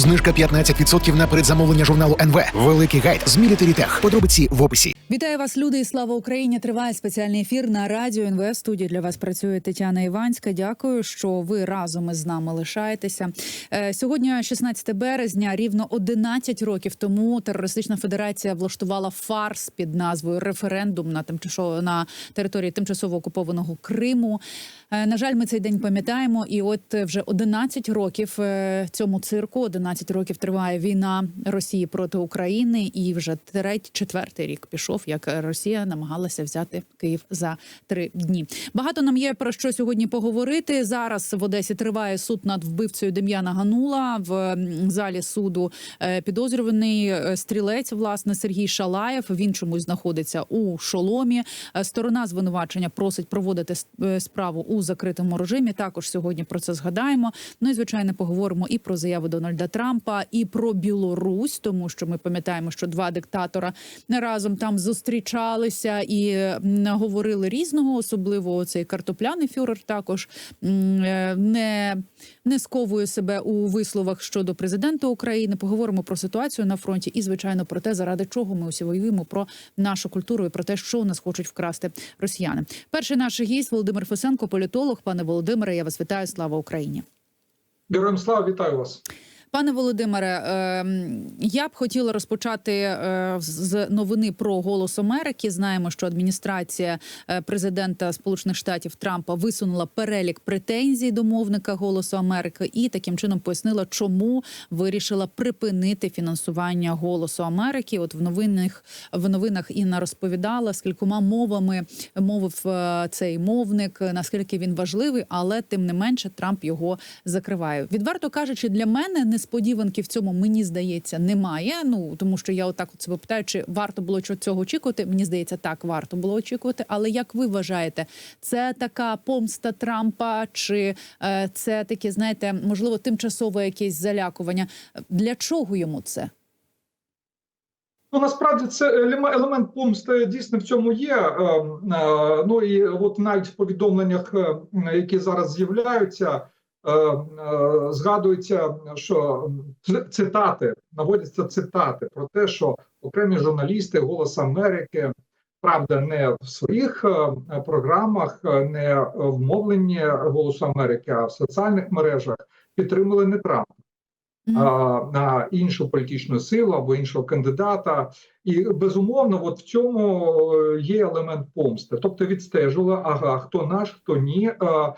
Знижка 15% на передзамовлення журналу НВ. Великий гайд з Military Tech. Подробиці в описі. Вітаю вас, люди, і слава Україні! Триває спеціальний ефір на радіо НВ. В студії для вас працює Тетяна Іванська. Дякую, що ви разом із нами лишаєтеся. Е, Сьогодні, 16 березня, рівно 11 років тому терористична федерація влаштувала фарс під назвою референдум на тимчасово на території тимчасово окупованого Криму. Е, На жаль, ми цей день пам'ятаємо, і от вже 11 років е, цьому цирку, 11 років триває війна Росії проти України, і вже третій, четвертий рік пішов, як Росія намагалася взяти Київ за три дні. Багато нам є про що сьогодні поговорити. Зараз в Одесі триває суд над вбивцею Дем'яна Ганула в залі суду. е, Підозрюваний стрілець, власне, Сергій Шалаєв. Він чомусь знаходиться у шоломі. Сторона звинувачення просить проводити справу у закритому режимі. Також сьогодні про це згадаємо. Ну і звичайно, поговоримо і про заяви Дональда Трампа, і про Білорусь, тому що ми пам'ятаємо, що два диктатора разом там зустрічалися і говорили різного, особливо цей картопляний фюрер також е, не, не сковує себе у висловах щодо президента України. Поговоримо про ситуацію на фронті і, звичайно, про те, заради чого ми усі воюємо, про нашу культуру і про те, що у нас хочуть вкрасти росіяни. Перший наш гість Володимир Фесенко, політолог. Пане Володимире, я вас вітаю. Слава Україні. Героям слава, вітаю вас. Пане Володимире, ем, я б хотіла розпочати е, з новини про голос Америки. Знаємо, що адміністрація е, президента Сполучених Штатів Трампа висунула перелік претензій до мовника Голосу Америки і таким чином пояснила, чому вирішила припинити фінансування Голосу Америки. От в новинах в новинах Інна розповідала, скількома мовами мовив е, цей мовник, наскільки він важливий, але тим не менше Трамп його закриває. Відверто кажучи, для мене несподіванки в цьому мені здається немає. Ну тому що я отак от себе питаю, чи варто було цього очікувати. Мені здається, так варто було очікувати. Але як ви вважаєте, це така помста Трампа, чи е, це таке, знаєте, можливо, тимчасове якесь залякування? Для чого йому це? Ну насправді це елемент помсти дійсно в цьому є. Е, е, Ну і от навіть в повідомленнях, е, які зараз з'являються, згадується, що цитати наводяться цитати про те, що окремі журналісти Голос Америки. Правда, не в своїх е, програмах, е, не в мовленні Голосу Америки, а в соціальних мережах підтримали не Трампа. Мгм. а, на іншу політичну силу або іншого кандидата, і безумовно, от в цьому е, є елемент помсти. Тобто відстежували, ага, хто наш, хто ні. А,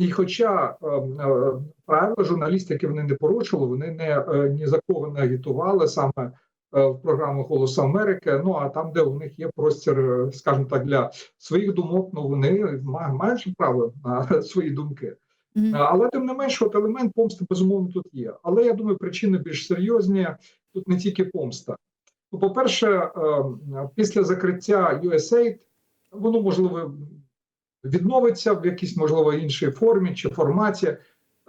і хоча е, е, правила журналістики вони не порушили, вони не е, ні за кого не агітували саме е, в програму «Голос Америки. Ну а там, де у них є простір, е, скажімо так, для своїх думок, ну вони мають право на свої думки. Мгм. Але тим не менш, от елемент помсти безумовно тут є. Але я думаю, причини більш серйозні тут не тільки помста. Ну, по-перше, е, після закриття USAID, воно можливо відновиться в якійсь можливо іншій формі чи форматі.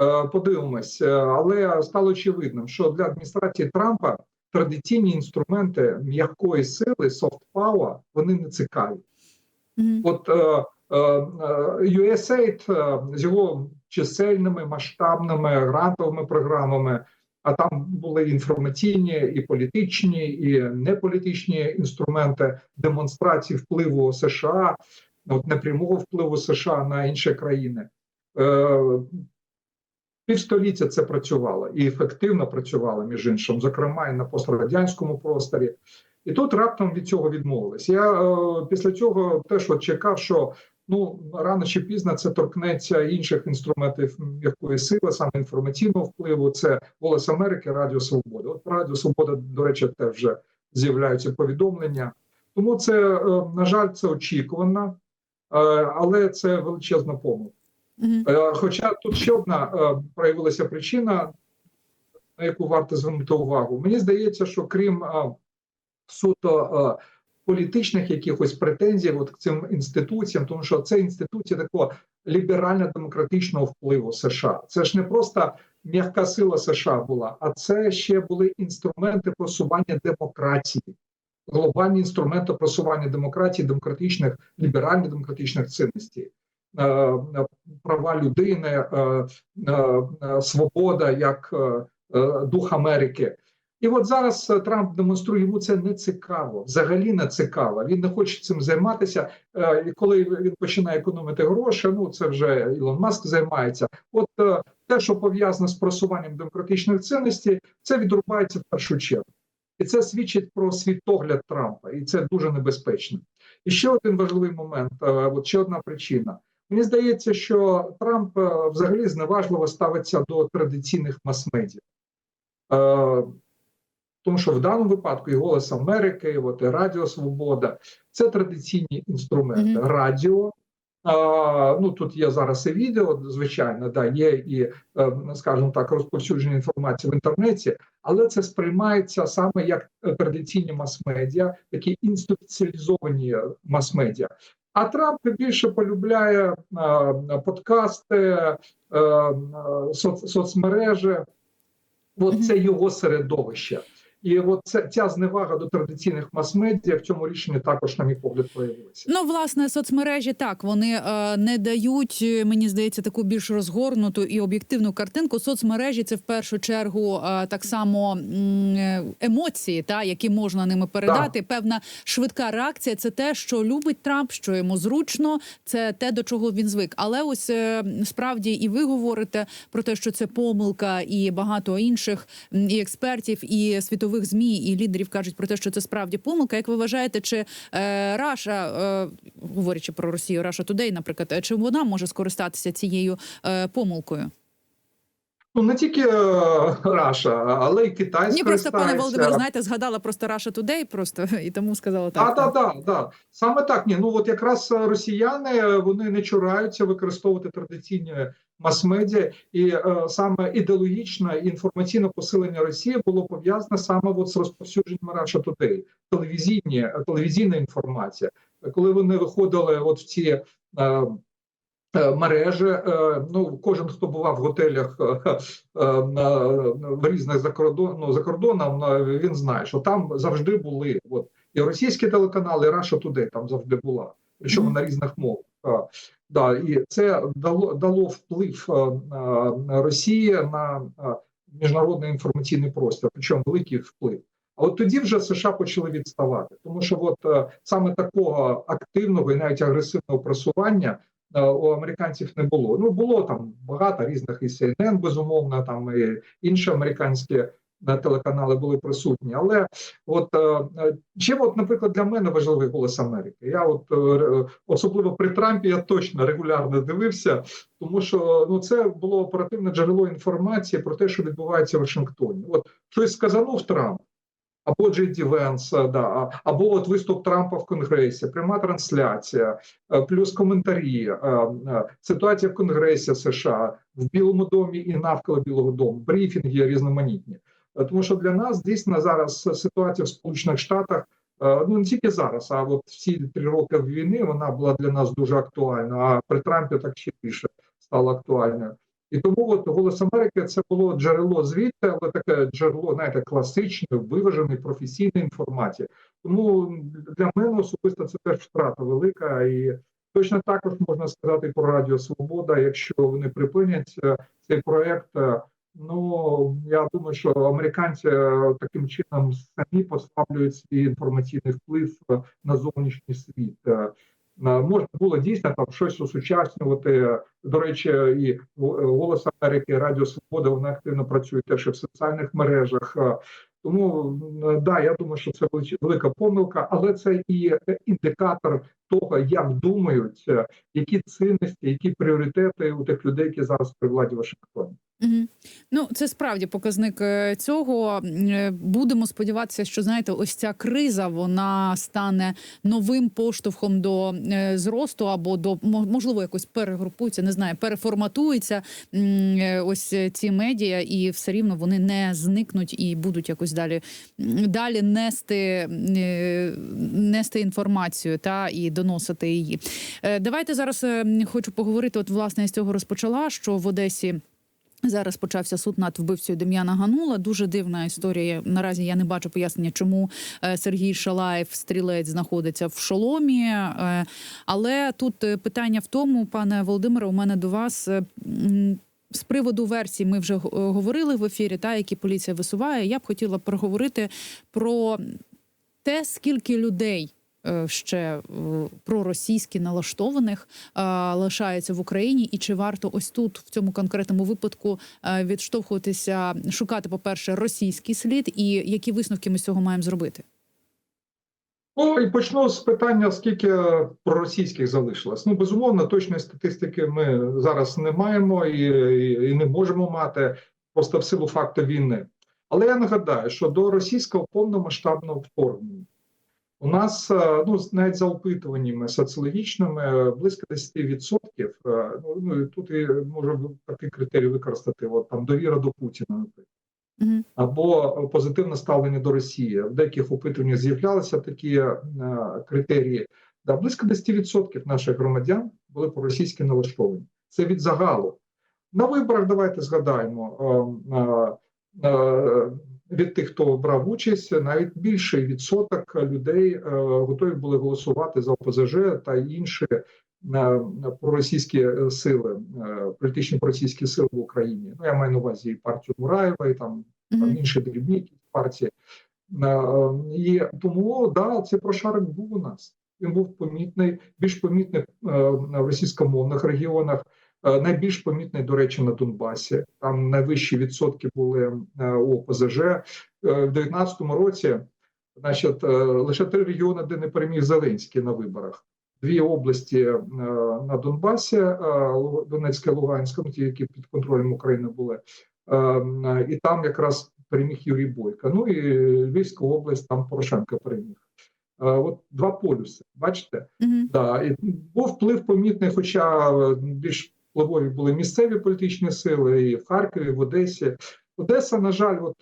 Е, Подивимось, Е, але стало очевидним, що для адміністрації Трампа традиційні інструменти м'якої сили, soft power, вони не цікаві. Мгм. От е, USAID з його чисельними масштабними грантовими програмами, а там були інформаційні і політичні, і неполітичні інструменти демонстрації впливу США, от непрямого впливу США на інші країни. Е, Півстоліття це працювало і ефективно працювало, між іншим, зокрема і на пострадянському просторі. І тут раптом від цього відмовились. Я е, після цього теж от чекав, що ну рано чи пізно це торкнеться інших інструментів м'якої сили, саме інформаційного впливу. Це голос Америки, Радіо Свобода. От Радіо Свобода, до речі, теж вже з'являються повідомлення. Тому це, е, на жаль, це очікувано, але це величезна помилка. Е, Хоча тут ще одна е, проявилася причина, на яку варто звернути увагу. Мені здається, що крім е, суто е, політичних якихось претензій от к цим інституціям, тому що це інституції такого ліберально-демократичного впливу США. Це ж не просто м'яка сила США була, а це ще були інструменти просування демократії. Глобальні інструменти просування демократії, демократичних, ліберальних демократичних цінностей. Е, е, права людини, е, свобода як дух Америки. І от зараз Трамп демонструє йому це не цікаво, взагалі не цікаво. Він не хоче цим займатися. І коли він починає економити гроші, ну це вже Ілон Маск займається. От те, що пов'язане з просуванням демократичних цінностей, це відрубається в першу чергу. І це свідчить про світогляд Трампа, і це дуже небезпечно. І ще один важливий момент, е, от ще одна причина. Мені здається, що Трамп е, взагалі зневажливо ставиться до традиційних мас-медіа. Е, тому що в даному випадку і Голос Америки, і от і Радіо Свобода це традиційні інструменти. Мгм. Радіо. Ну тут є зараз і відео, звичайно, да, є і, е, скажімо так, розповсюдження інформації в інтернеті, але це сприймається саме як е, традиційні мас-медіа, такі інституціалізовані мас-медіа. А Трамп більше полюбляє е, подкасти, соц, соцмережі. От це його середовище. І от це ця зневага до традиційних мас-медіа в цьому рішенні також, на мій погляд, проявилася. Ну, власне, соцмережі так вони е, не дають, е, мені здається, таку більш розгорнуту і об'єктивну картинку. Соцмережі це в першу чергу е, так само е, емоції, та які можна ними передати. Певна швидка реакція. Це те, що любить Трамп, що йому зручно, це те, до чого він звик. Але ось е, справді і ви говорите про те, що це помилка, і багато інших і експертів, і світових змі, і лідерів кажуть про те, що це справді помилка. Як ви вважаєте, чи е, Раша, е, говорячи про Росію, Раша Тудей, наприклад, е, чи вона може скористатися цією е, помилкою? Ну не тільки е, Раша, але й Китай Ні, просто пане. Володимир, знаєте, згадала просто Раша Тудей, просто і тому сказала так. Так, так, так. Саме так. Ні, ну от якраз е, росіяни вони не чураються використовувати традиційні мас-медіа, і е, саме ідеологічне і інформаційне посилення Росії було пов'язане саме от з розповсюдженням Раша Today, телевізійні е, телевізійна інформація. Коли вони виходили от в ці. Е, е, Мережі, е, ну кожен, хто бував в готелях е, е, в різних за кордон, ну, за кордоном, він знає, що там завжди були от і російські телеканали, і Russia Today там завжди була, причому на різних мовах. Да, і це дало дало вплив е, на Росії на е, міжнародний інформаційний простір, причому великий вплив. А от тоді вже США почали відставати, тому що от е, саме такого активного і навіть агресивного просування е, у американців не було. Ну було там багато різних і CNN, безумовно, там і інші американські е, телеканали були присутні. Але от е, е, чим, от, наприклад, для мене важливий голос Америки. Я от е, особливо при Трампі я точно регулярно дивився, тому що ну це було оперативне джерело інформації про те, що відбувається в Вашингтоні. От щось сказанув Трамп. Або Джей Ді Венс, да, або от виступ Трампа в Конгресі, пряма трансляція, плюс коментарі, ситуація в Конгресі США, в Білому домі і навколо Білого дому, брифінги різноманітні. Е, Тому що для нас дійсно зараз ситуація в Сполучених Штатах, е, ну не тільки зараз, а от всі три роки війни вона була для нас дуже актуальна. А при Трампі так ще більше стало актуальною. І тому от голос Америки це було джерело звідти, але таке джерело, знаєте, класичної, виваженої професійної інформації. Тому для мене особисто це теж втрата велика. І точно також можна сказати про Радіо Свобода. Якщо вони припинять е, цей проект, ну я думаю, що американці е, таким чином самі послаблюють свій інформаційний вплив е, на зовнішній світ. Е, Можна було дійсно там щось усучаснювати. До речі, і Голос Америки, Радіо Свобода вони активно працюють теж в соціальних мережах. Тому да, я думаю, що це велика помилка, але це і індикатор того, як думають, які цінності, які пріоритети у тих людей, які зараз при владі Вашингтоні. Угу. Ну, це справді показник е, цього. Е, Будемо сподіватися, що знаєте, ось ця криза вона стане новим поштовхом до е, зросту або до мо- можливо якось перегрупується, не знаю, переформатується ось ці медіа, і все рівно вони не зникнуть і будуть якось далі далі нести, нести інформацію та і доносити її. Давайте зараз хочу поговорити. От власне я з цього розпочала, що в Одесі. Зараз почався суд над вбивцею Дем'яна Ганула. Дуже дивна історія. Наразі я не бачу пояснення, чому е, Сергій Шалаєв, стрілець, знаходиться в шоломі. Е, Але тут е, питання в тому, пане Володимире, у мене до вас. з приводу версій ми вже говорили в ефірі, та які поліція висуває. Я б хотіла проговорити про те, скільки людей. Е, Ще е, проросійськи налаштованих е, лишається в Україні, і чи варто ось тут, в цьому конкретному випадку, відштовхуватися, шукати, по-перше, російський слід, і які висновки ми з цього маємо зробити? Ну і почну з питання: скільки проросійських залишилось. Ну безумовно, точної статистики ми зараз не маємо і, і, і не можемо мати просто в силу факту війни. Але я нагадаю, що до російського повномасштабного вторгнення у нас е, ну навіть за опитуваннями соціологічними близько 10%, е, ну, Ну і тут і можу такий критерій використати. От там довіра до Путіна, наприклад або позитивне ставлення до Росії. В деяких опитуваннях з'являлися такі е, критерії. Да, близько 10% наших громадян були проросійськи налаштовані. Це від загалу. На виборах давайте згадаємо е, е, е, від тих, хто брав участь, навіть більший відсоток людей е, готові були голосувати за ОПЗЖ та інші е, проросійські сили, е, політичні проросійські сили в Україні. Ну я маю на увазі і партію Мураєва, і там там інші дрібні партії. І тому да, цей прошарок був у нас. Він був помітний, більш помітний в російськомовних регіонах, найбільш помітний, до речі, на Донбасі. Там найвищі відсотки були е, у ОПЗЖ. Е, В 2019 році, значить, е, лише три регіони, де не переміг Зеленський на виборах. Дві області е, на Донбасі, е, Донецька і Луганська, ну, ті, які під контролем України були. Е, і там якраз переміг Юрій Бойко. Ну і Львівська область, там Порошенко переміг. Е, От два полюси, бачите? Угу. Да, і був вплив помітний, хоча е, більш впливові були місцеві політичні сили і в Харкові, і в Одесі. Одеса, на жаль, от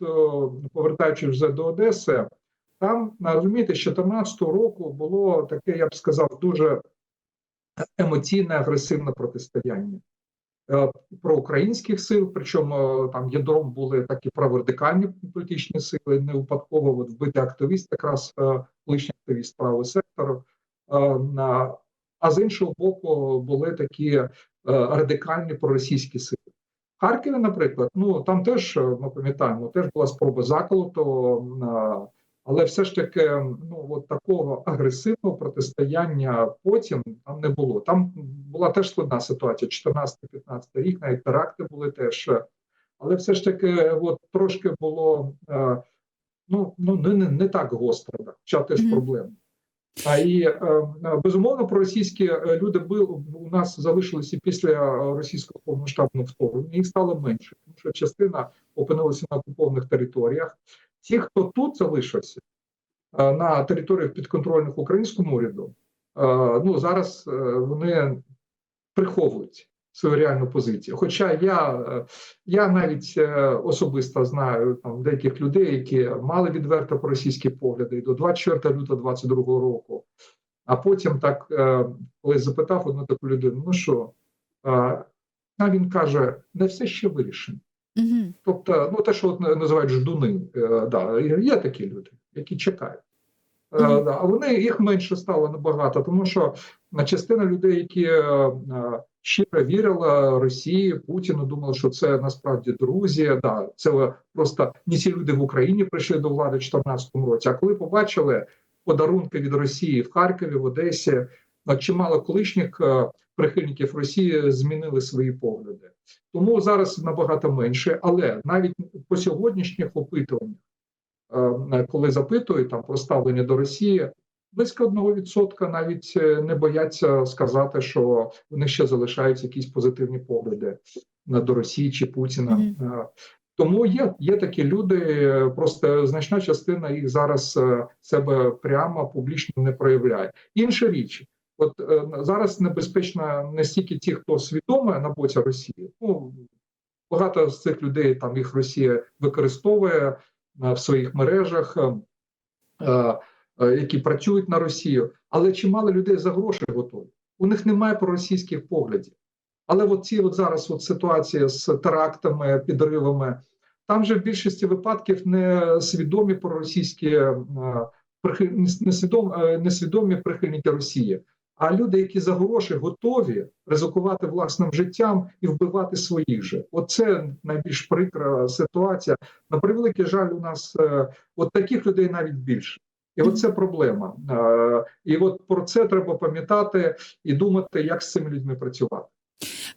повертаючись вже до Одеси, там розумієте, з 2014 року було таке, я б сказав, дуже емоційне агресивне протистояння е, проукраїнських сил, причому там ядром були такі праворадикальні політичні сили, не випадково от вбитий активіст, якраз е, колишній активіст правого сектору. Е, на- А з іншого боку, були такі е, радикальні проросійські сили. Харкові, наприклад, ну там теж е, ми пам'ятаємо, теж була спроба заколоту, е, але все ж таки, ну от такого агресивного протистояння потім там не було. Там була теж складна ситуація. 14-15 рік, навіть теракти були теж. Але все ж таки, от трошки було е, ну, ну не, не, не так гостро, хоча теж проблема. А і е, е, безумовно, проросійські е, люди у нас залишилися після російського повномасштабного вторгнення. Їх стало менше, тому що частина опинилася на окупованих територіях. Ті, хто тут залишився на територіях підконтрольних українському уряду, ну зараз вони приховують свою реальну позицію. Хоча я, я навіть е, особисто знаю там деяких людей, які мали відверто проросійські погляди до 24 лютого 22 року. А потім так, е, коли запитав одну таку людину, ну що, е, а він каже, не все ще вирішено. Угу. Тобто, ну те, що от називають ждуни, да, є такі люди, які чекають. А вони їх менше стало набагато, тому що частина людей, які е, е, щиро вірила Росії, Путіну, думали, що це насправді друзі. Да, це просто не ці люди в Україні прийшли до влади в 2014 році. А коли побачили подарунки від Росії в Харкові, в Одесі, чимало колишніх е, прихильників Росії змінили свої погляди. Тому зараз набагато менше, але навіть по сьогоднішніх опитуваннях, коли запитують там про ставлення до Росії, близько одного відсотка навіть е, не бояться сказати, що в них ще залишаються якісь позитивні погляди на до Росії чи Путіна. Мгм. Е, Тому є, є такі люди, просто значна частина їх зараз е, себе прямо публічно не проявляє. Інша річ, от зараз небезпечно не стільки ті, хто свідомо на боці Росії. Ну багато з цих людей там їх Росія використовує в своїх мережах, які працюють на Росію, але чимало людей за гроші готові. У них немає проросійських поглядів. Але от ці от зараз от ситуації з терактами, підривами, там же в більшості випадків не свідомі проросійські е, е, несвідомі прихильники Росії. А люди, які за гроші готові ризикувати власним життям і вбивати своїх же, оце найбільш прикра ситуація. На превеликий жаль, у нас е, от таких людей навіть більше. І от це проблема. Е, І от про це треба пам'ятати і думати, як з цими людьми працювати.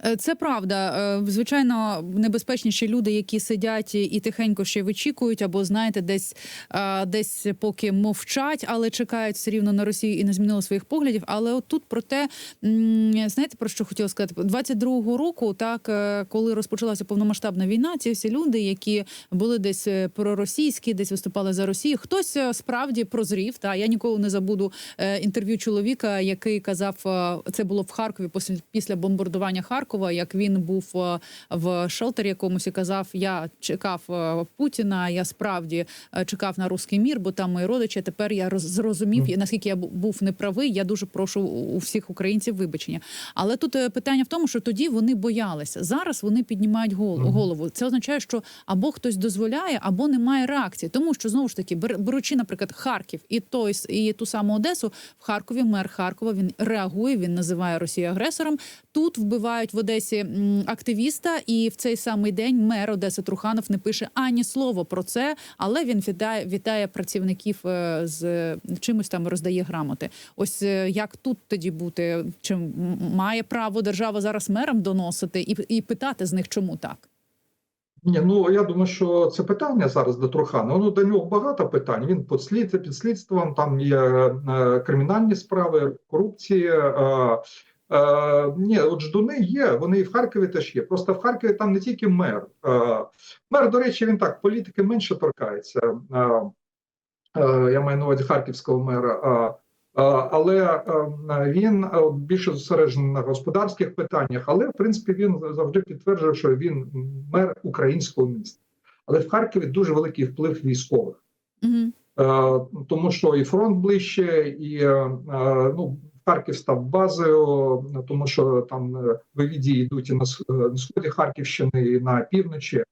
Е, Це правда. Е, Звичайно, небезпечніші люди, які сидять і- тихенько ще вичікують, або знаєте, десь е, десь поки мовчать, але чекають все рівно на Росію і не змінили своїх поглядів. Але от тут про те, знаєте, про що хотіла сказати? 22-го року, так коли розпочалася повномасштабна війна, ці всі люди, які були десь проросійські, десь виступали за Росію. Хтось справді прозрів. Та я ніколи не забуду інтерв'ю чоловіка, який казав, це було в Харкові після бомбардування Харкова. Як він був е, в шелтері якомусь і казав: Я чекав е, Путіна, я справді е, чекав на руський мір, бо там мої родичі. Тепер я роз- зрозумів, наскільки я бу- був неправий. Я дуже прошу у всіх українців вибачення. Але тут питання в тому, що тоді вони боялися. Зараз вони піднімають гол- голову. Це означає, що або хтось дозволяє, або немає реакції. Тому що знову ж таки, бер- беручи, наприклад, Харків і той і ту саму Одесу, в Харкові мер Харкова він реагує, він називає Росію агресором. Тут вбивають в Одесі активіста, і в цей самий день мер Одеси Труханов не пише ані слова про це, але він вітає, вітає працівників е, з чимось там роздає грамоти. Ось е, як тут тоді бути? Чи має право держава зараз мерам доносити і, і питати з них, чому так? Ні, ну я думаю, що це питання зараз до Труханова. Ну до нього багато питань. Він під слід під слідством. Там є е, кримінальні справи, корупції. Е, е, ні, от ждуни є. Вони і в Харкові теж є. Просто в Харкові там не тільки мер. Е, мер, до речі, він так політики менше торкається. Е, е, я маю на увазі харківського мера. Е, Е, Але він більше зосереджений на господарських питаннях, але в принципі він завжди підтверджує, що він мер українського міста. Але в Харкові дуже великий вплив військових, Угу. Е, тому що і фронт ближче, і ну Харків став базою, тому що там е, бойові йдуть і е, на сході Харківщини, і на півночі.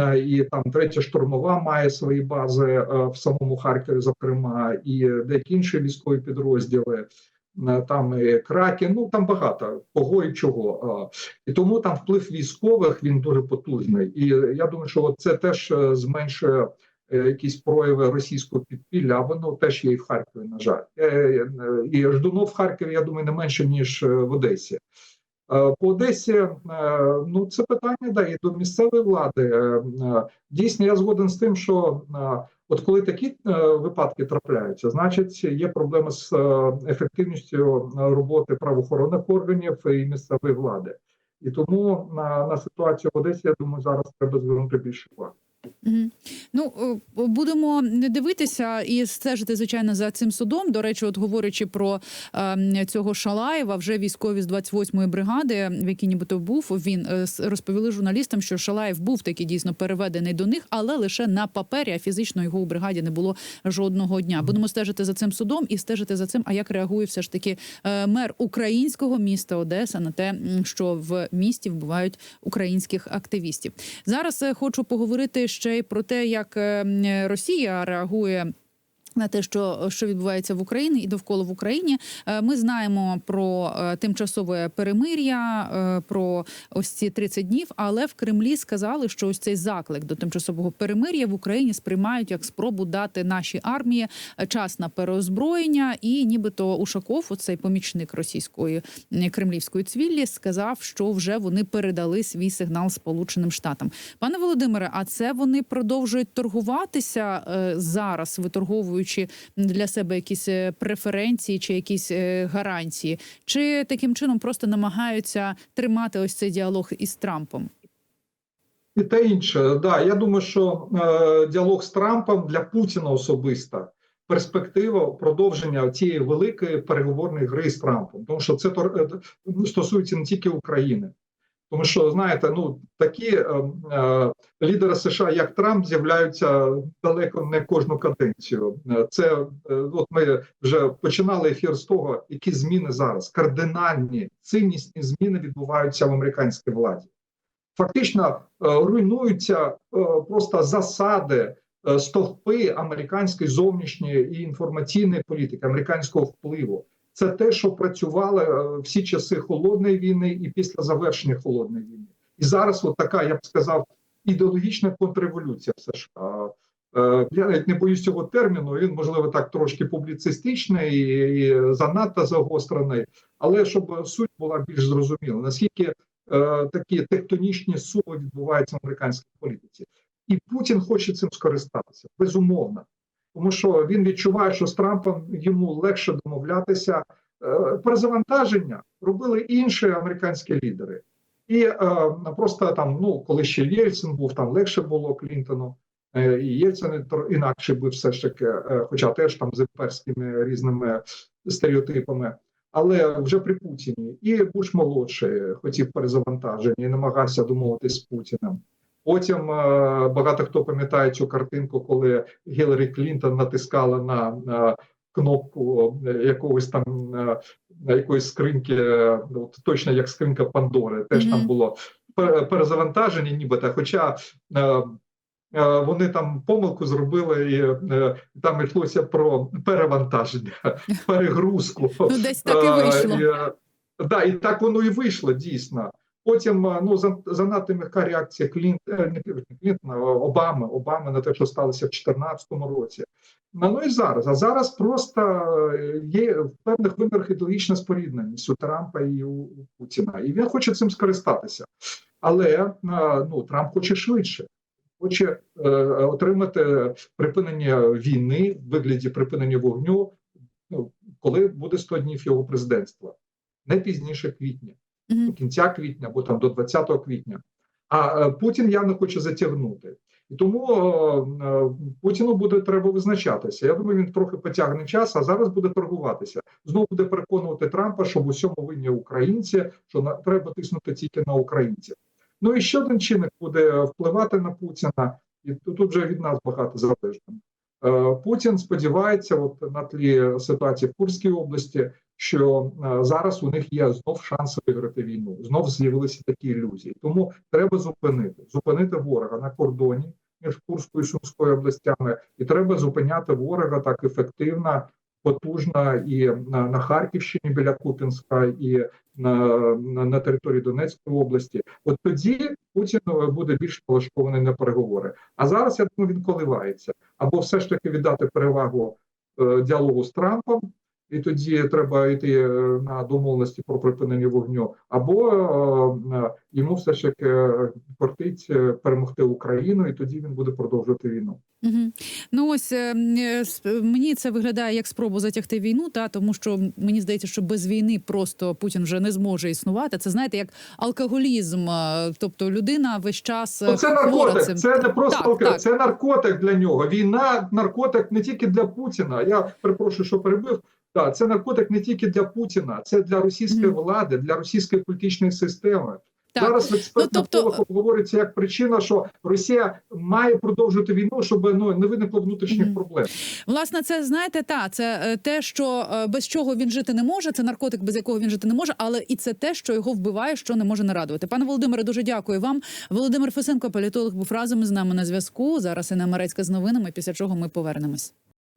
Е, І там третя штурмова має свої бази в самому Харкові, зокрема, і деякі інші військові підрозділи. Там і Кракен, ну там багато кого і чого. І тому там вплив військових він дуже потужний. І я думаю, що це теж зменшує якісь прояви російського підпілля, а воно теж є і в Харкові, на жаль. Е, е, І Ждунов в Харкові, я думаю, не менше ніж е, в Одесі. Е, По Одесі, е, ну це питання да, і до місцевої влади. Е, е, Дійсно, я згоден з тим, що е, от коли такі е, випадки трапляються, значить є проблеми з е, ефективністю е, роботи правоохоронних органів і місцевої влади. І тому на, на ситуацію в Одесі, я думаю, зараз треба звернути більше уваги. Ну е, будемо дивитися і стежити звичайно за цим судом. До речі, от говорячи про е, цього Шалаєва, вже військові з 28-ї бригади, в якій нібито був, він е, розповіли журналістам, що Шалаєв був таки дійсно переведений до них, але лише на папері, а фізично його у бригаді не було жодного дня. Будемо стежити за цим судом і стежити за цим, а як реагує все ж таки е, мер українського міста Одеса на те, що в місті вбивають українських активістів. Зараз хочу поговорити ще й про те, як е, Росія реагує. На те, що, що відбувається в Україні і довкола в Україні, Е, ми знаємо про е, тимчасове перемир'я, е, про ось ці 30 днів. Але в Кремлі сказали, що ось цей заклик до тимчасового перемир'я в Україні сприймають як спробу дати нашій армії час на переозброєння. І нібито Ушаков, оцей помічник російської кремлівської цвіллі, сказав, що вже вони передали свій сигнал Сполученим Штатам. Пане Володимире, а це вони продовжують торгуватися зараз, виторговуючи для себе якісь е, преференції чи якісь е, гарантії, чи таким чином просто намагаються тримати ось цей діалог із Трампом? І те інше, да, я думаю, що е, діалог з Трампом для Путіна особисто перспектива продовження цієї великої переговорної гри з Трампом, тому що це тор- е, стосується не тільки України. Тому що знаєте, ну такі е, е, лідери США, як Трамп, з'являються далеко не кожну каденцію. Е, Це е, от ми вже починали ефір з того, які зміни зараз кардинальні ціннісні зміни відбуваються в американській владі. Фактично е, руйнуються е, просто засади, е, стовпи американської зовнішньої і інформаційної політики, американського впливу. Це те, що працювало е, всі часи холодної війни і після завершення холодної війни. І зараз, от така, я б сказав, ідеологічна контрреволюція в США. Е, Я навіть не боюсь цього терміну. Він можливо так трошки публіцистичний і, занадто загострений, але щоб суть була більш зрозуміла, наскільки е, такі тектонічні суми відбуваються в американській політиці, і Путін хоче цим скористатися безумовно, тому що він відчуває, що з Трампом йому легше домовлятися. Е, Перезавантаження робили інші американські лідери. І е, просто там, ну коли ще Єльцин був, там легше було Клінтону. Е, І Єльцин інакше був все ж таки, е, хоча теж там з імперськими різними стереотипами. Але вже при Путіні і Буш молодший хотів перезавантаження і намагався домовитись з Путіним. Потім е, багато хто пам'ятає цю картинку, коли Гіларі Клінтон натискала на, кнопку е, якогось там е, якоїсь скриньки, от точно як скринка Пандори. Теж Мгм. там було пер- перезавантаження, нібито. Хоча вони там помилку зробили, і там йшлося про перевантаження, перегрузку. Ну, десь так і вийшло. І, е, да, і так воно і вийшло дійсно. Потім е, ну занадто м'яка реакція е, Клінтона, Обами, Обами на те, що сталося в 2014 році. Ну ну і зараз. А зараз просто е, є в певних вимірах ідеологічна спорідненість у Трампа і у, Путіна. І він хоче цим скористатися. Але ну Трамп хоче швидше. Хоче е, отримати припинення війни в вигляді припинення вогню, ну, коли буде 100 днів його президентства, не пізніше квітня До кінця квітня або там до 20 квітня. А е, Путін явно хоче затягнути. І тому е, е, Путіну буде треба визначатися. Я думаю, він трохи потягне час, а зараз буде торгуватися. Знову буде переконувати Трампа, що в усьому винні українці, що на треба тиснути тільки на українців. Ну і ще один чинник буде впливати на Путіна, і тут вже від нас багато залежно. Путін сподівається, от на тлі ситуації в Курській області, що е, зараз у них є знов шанс виграти війну. Знов з'явилися такі ілюзії. Тому треба зупинити, зупинити ворога на кордоні між Курською і Сумською областями, і треба зупиняти ворога так ефективно, потужно і на, на Харківщині біля Купінська, і на, на, на території Донецької області. От тоді Путін е, буде більш налаштований на переговори. А зараз я думаю, він коливається або все ж таки віддати перевагу е, діалогу з Трампом, і тоді треба йти е, на домовленості про припинення вогню, або е, е, йому все ж таки кортить перемогти Україну, і тоді він буде продовжувати війну. Мгм. Ну ось мені це виглядає як спробу затягти війну, та тому що мені здається, що без війни просто Путін вже не зможе існувати. Це знаєте, як алкоголізм, тобто людина весь час це наркотик, цим. це не просто Так, алкоголь, так. це наркотик для нього. Війна наркотик не тільки для Путіна. Я перепрошую, що перебив. Так, це наркотик не тільки для Путіна, це для російської влади, для російської політичної системи. Так. Зараз в експертних Ну, тобто- колах говориться як причина, що Росія має продовжувати війну, щоб ну не виникло внутрішніх проблем. Власне, це знаєте, та це е, те, що е, без чого він жити не може. Це наркотик, без якого він жити не може, але і це те, що його вбиває, що не може не радувати. Пане Володимире, дуже дякую вам. Володимир Фесенко, політолог, був разом із нами на зв'язку. Зараз і на Марецька з новинами. Після чого ми повернемось.